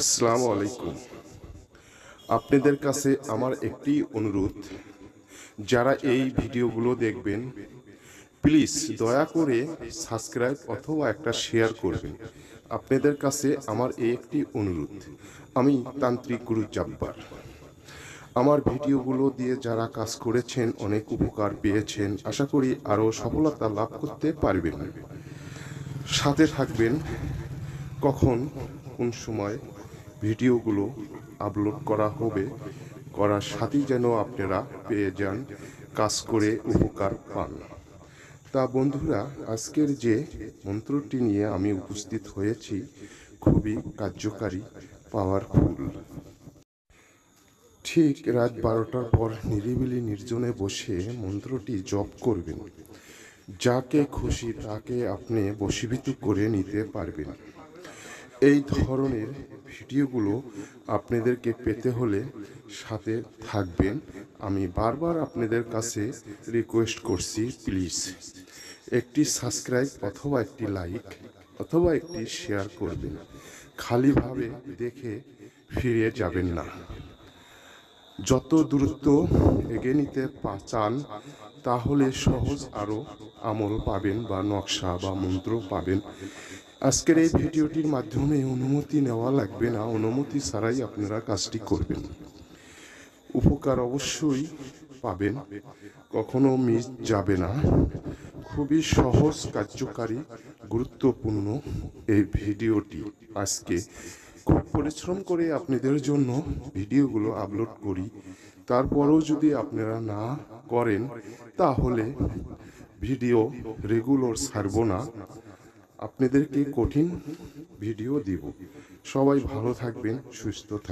আসসালামু আলাইকুম। আপনাদের কাছে আমার একটি অনুরোধ। যারা এই ভিডিওগুলো দেখবেন, প্লিজ দয়া করে সাবস্ক্রাইব অথবা একটা শেয়ার করবেন। আপনাদের কাছে আমার এই একটি অনুরোধ। আমি তান্ত্রিক গুরু জাব্বার। আমার ভিডিওগুলো দিয়ে যারা কাজ করেছেন, অনেক উপকার পেয়েছেন, আশা করি আরও সফলতা লাভ করতে পারবেন। সাথে থাকবেন কখন? কোন সময় ভিডিওগুলো আপলোড করা হবে, করার সাথেই যেন আপনারা পেয়ে যান, কাজ করে উপকার পান। তা বন্ধুরা, আজকের যে মন্ত্রটি নিয়ে আমি উপস্থিত হয়েছি, খুবই কার্যকারী পাওয়ারফুল ঠিক রাত বারোটার পর নিরিবিলি নির্জনে বসে মন্ত্রটি জপ করবেন। যাকে খুশি তাকে আপনি বশীভূত করে নিতে পারবেন। এই ধরনের ভিডিওগুলো আপনাদেরকে পেতে হলে সাথে থাকবেন। আমি বারবার আপনাদের কাছে রিকোয়েস্ট করছি প্লিজ একটি সাবস্ক্রাইব অথবা একটি লাইক অথবা একটি শেয়ার করবেন। খালিভাবে দেখে ফিরে যাবেন না। যত দূরত্ব এগিয়ে নিতে চান, তাহলে সহজ আরও আমল পাবেন বা নকশা বা মন্ত্র পাবেন। আজকের এই ভিডিওটির মাধ্যমে অনুমতি নেওয়া লাগবে না, অনুমতি ছাড়াই আপনারা কাজটি করবেন। উপকার অবশ্যই পাবেন, কখনো মিস যাবে না। খুবই সহজ, কার্যকারী, গুরুত্বপূর্ণ এই ভিডিওটি। আজকে খুব পরিশ্রম করে আপনাদের জন্য ভিডিওগুলো আপলোড করি। তারপরেও যদি আপনারা না করেন, তাহলে ভিডিও রেগুলার ছাড়ব না। আপনাদেরকে কঠিন ভিডিও দিব। সবাই ভালো থাকবেন সুস্থ থাকবেন।